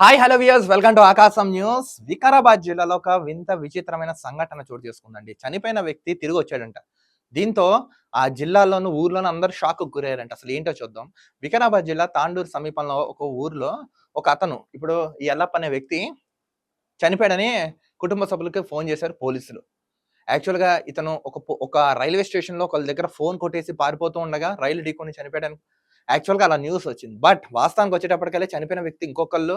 Hi hello viewers welcome to Aakasam news Vikarabad జిల్లాలో ఒక వింత విచిత్రమైన సంఘటన చోటు చేసుకుందండి. చనిపోయిన వ్యక్తి తిరిగి వచ్చాడంట. దీంతో ఆ జిల్లాలోను ఊర్లోనూ అందరూ షాక్ గురయ్యారంట. అసలు ఏంటో చూద్దాం. వికారాబాద్ జిల్లా తాండూరు సమీపంలో ఒక ఊర్లో ఒక అతను ఇప్పుడు ఈ ఎల్లప్ప అనే వ్యక్తి చనిపోయాడని కుటుంబ సభ్యులకి ఫోన్ చేశారు పోలీసులు. యాక్చువల్గా ఇతను ఒక ఒక రైల్వే స్టేషన్లో ఒకళ్ళ దగ్గర ఫోన్ కొట్టేసి పారిపోతూ ఉండగా రైలు ఢీకొని చనిపోయాడని యాక్చువల్గా అలా న్యూస్ వచ్చింది. బట్ వాస్తవానికి వచ్చేటప్పటికల్లా చనిపోయిన వ్యక్తి ఇంకొకళ్ళు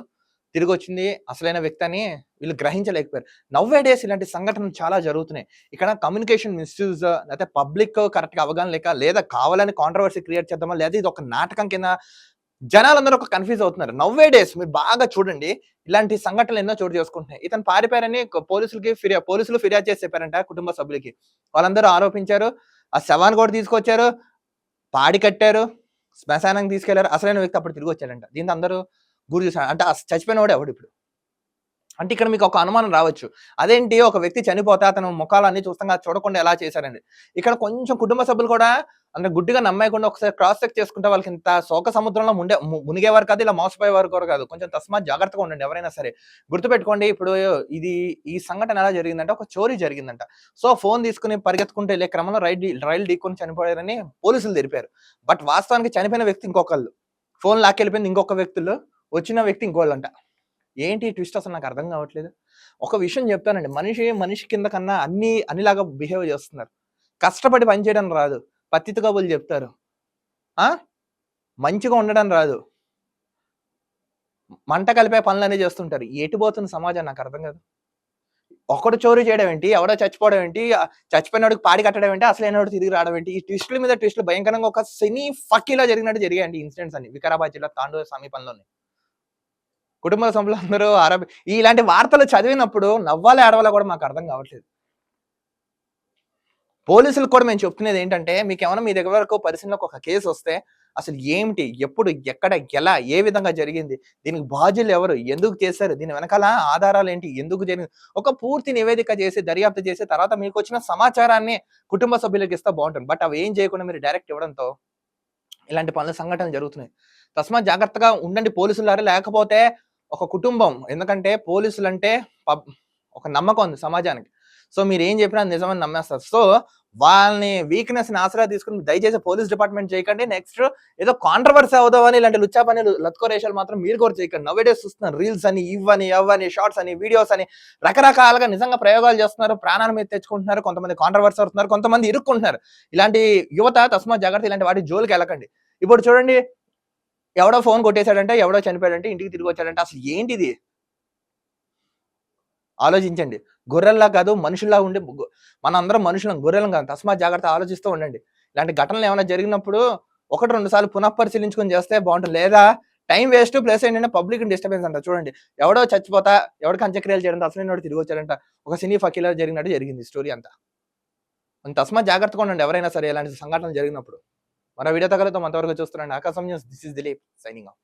తిరిగి వచ్చింది అసలైన వ్యక్తి అని వీళ్ళు గ్రహించలేకపోయారు. నవ్వే డేస్ ఇలాంటి సంఘటనలు చాలా జరుగుతున్నాయి. ఇక్కడ కమ్యూనికేషన్ మిస్యూజ్ లేకపోతే పబ్లిక్ కరెక్ట్గా అవగాహన లేక లేదా కావాలని కాంట్రవర్సీ క్రియేట్ చేద్దామా లేదా ఇది ఒక నాటకం కింద జనాలందరూ ఒక కన్ఫ్యూజ్ అవుతున్నారు. నవ్వే డేస్ మీరు బాగా చూడండి. ఇలాంటి సంఘటనలు ఎన్నో చోటు చేసుకుంటున్నాయి. ఇతను పారిపోయారని పోలీసులకి ఫిర్యాదు పోలీసులు ఫిర్యాదు చేసి చెప్పారంట కుటుంబ సభ్యులకి. వాళ్ళందరూ ఆరోపించారు. ఆ శవాన్ని కూడా తీసుకొచ్చారు. పాడి కట్టారు. శ్మశానానికి తీసుకెళ్ళారు. అసలైన వ్యక్తి అప్పుడు తిరిగి వచ్చాడంట. దీంతో అందరూ గురి చూసాను అంటే ఆ చచ్చిపోయిన వాడు ఎవడు ఇప్పుడు? అంటే ఇక్కడ మీకు ఒక అనుమానం రావచ్చు. అదేంటి? ఒక వ్యక్తి చనిపోతే అతను ముఖాలన్నీ చూస్తాం చూడకుండా ఎలా చేశారండి? ఇక్కడ కొంచెం కుటుంబ సభ్యులు కూడా అంటే గుడ్డిగా నమ్మేయకుండా ఒకసారి క్రాస్ చెక్ చేసుకుంటే వాళ్ళకి ఇంత శోక సముద్రంలో ముండే మునిగేవారు కాదు ఇలా మోసపోయేవారు కూడా కాదు. కొంచెం తస్మాత్ జాగ్రత్తగా ఉండండి ఎవరైనా సరే. గుర్తుపెట్టుకోండి ఇప్పుడు ఇది ఈ సంఘటన ఎలా జరిగిందంటే ఒక చోరీ జరిగిందంట. సో ఫోన్ తీసుకుని పరిగెత్తుకుంటే వెళ్ళే క్రమంలో రైల్ రైలు ఢీకొని చనిపోయారని పోలీసులు తెలిపారు. బట్ వాస్తవానికి చనిపోయిన వ్యక్తి ఇంకొకళ్ళు. ఫోన్ లాక్కెళ్ళిపోయింది ఇంకొక వ్యక్తులు. వచ్చిన వ్యక్తి ఇంకోళ్ళంట. ఏంటి ట్విస్ట్ అసలు నాకు అర్థం కావట్లేదు. ఒక విషయం చెప్తానండి. మనిషి మనిషి కింద కన్నా అన్ని అన్నిలాగా బిహేవ్ చేస్తున్నారు. కష్టపడి పనిచేయడం రాదు. పత్తిత కబులు చెప్తారు. మంచిగా ఉండడం రాదు. మంట కలిపే పనులన్నీ చేస్తుంటారు. ఎటుపోతున్న సమాజం నాకు అర్థం కాదు. ఒకడు చోరీ చేయడం ఏంటి? ఎవడో చచ్చిపోవడం ఏంటి? ఆ చచ్చిపోయినోడికి పాడి కట్టడం ఏంటి? అసలు అయినోడు తిరిగి రావడం ఏంటి? ఈ ట్విస్టుల మీద ట్విస్టులు భయంకరంగా ఒక సినీ ఫక్కీలా జరిగినట్టు జరిగాయండి ఇన్సిడెంట్స్ అన్ని వికారాబాద్ జిల్లా తాండూరు సమీపంలోనే. కుటుంబ సభ్యులు అందరూ ఆరోపి ఇలాంటి వార్తలు చదివినప్పుడు నవ్వాలి ఆడవాలో కూడా మాకు అర్థం కావట్లేదు. పోలీసులకు కూడా మేము చెప్తున్నది ఏంటంటే మీకు ఏమైనా మీ దగ్గర వరకు పరిశీలనకు ఒక కేసు వస్తే అసలు ఏమిటి? ఎప్పుడు? ఎక్కడ? ఎలా? ఏ విధంగా జరిగింది? దీనికి బాధ్యులు ఎవరు? ఎందుకు చేశారు? దీని వెనకాల ఆధారాలు ఏంటి? ఎందుకు జరిగింది? ఒక పూర్తి నివేదిక చేసి దర్యాప్తు చేసి తర్వాత మీకు వచ్చిన సమాచారాన్ని కుటుంబ సభ్యులకు ఇస్తే బాగుంటుంది. బట్ అవి ఏం చేయకుండా మీరు డైరెక్ట్ ఇవ్వడంతో ఇలాంటి పనుల సంఘటనలు జరుగుతున్నాయి. తస్మాత్ జాగ్రత్తగా ఉండండి పోలీసులారా లేకపోతే ఒక కుటుంబం. ఎందుకంటే పోలీసులు అంటే పబ్ ఒక నమ్మకం ఉంది సమాజానికి. సో మీరు ఏం చెప్పినా అది నిజమని నమ్మేస్తారు. సో వాళ్ళని వీక్నెస్ని ఆసరా తీసుకుని దయచేసి పోలీస్ డిపార్ట్మెంట్ చేయకండి. నెక్స్ట్ ఏదో కాంట్రవర్సీ అవుదామని ఇలాంటి లుచ్చా పని లత్కోరేషాలు మాత్రం మీరు కూడా చేయకండి. నవ్వేడేస్ చూస్తున్నారు రీల్స్ అని ఇవ్వని అవ్వని షార్ట్స్ అని వీడియోస్ అని రకరకాలుగా నిజంగా ప్రయోగాలు చేస్తున్నారు. ప్రాణాల మీద తెచ్చుకుంటున్నారు. కొంతమంది కాంట్రవర్సీ అవుతున్నారు. కొంతమంది ఇరుక్కుంటున్నారు. ఇలాంటి యువత తస్మాత్ జాగ్రత్త ఇలాంటి వాటి జోలికి వెళ్ళకండి. ఇప్పుడు చూడండి ఎవడో ఫోన్ కొట్టేశాడంటే ఎవడో చనిపోయాడంటే ఇంటికి తిరిగి వచ్చాడంటే అసలు ఏంటిది? ఆలోచించండి. గొర్రెల్లా కాదు మనుషుల్లా ఉండే మనందరం మనుషులం గొర్రెలం కాదు. తస్మాత్ జాగ్రత్త ఆలోచిస్తూ ఉండండి. ఇలాంటి ఘటనలు ఏమైనా జరిగినప్పుడు ఒకటి రెండు సార్లు పునఃపరిశీలించుకొని చేస్తే బాగుంటుంది. లేదా టైం వేస్ట్ ప్లస్ ఏంటంటే పబ్లిక్ డిస్టర్బెన్స్ అంట. చూడండి ఎవడో చచ్చిపోతా ఎవడికి అంత్యక్రియలు చేయడం అసలు నేను తిరిగి వచ్చాడంట. ఒక సినీ ఫకీలా జరిగినట్టు జరిగింది స్టోరీ అంతా. తస్మా తస్మాత్ జాగ్రత్తగా ఉండండి. ఎవరైనా సరే ఇలాంటి సంఘటనలు జరిగినప్పుడు. మరో వీడియో తగలతో మనవరకు చూస్తున్నాండి Aakasam news. This is Dilip signing off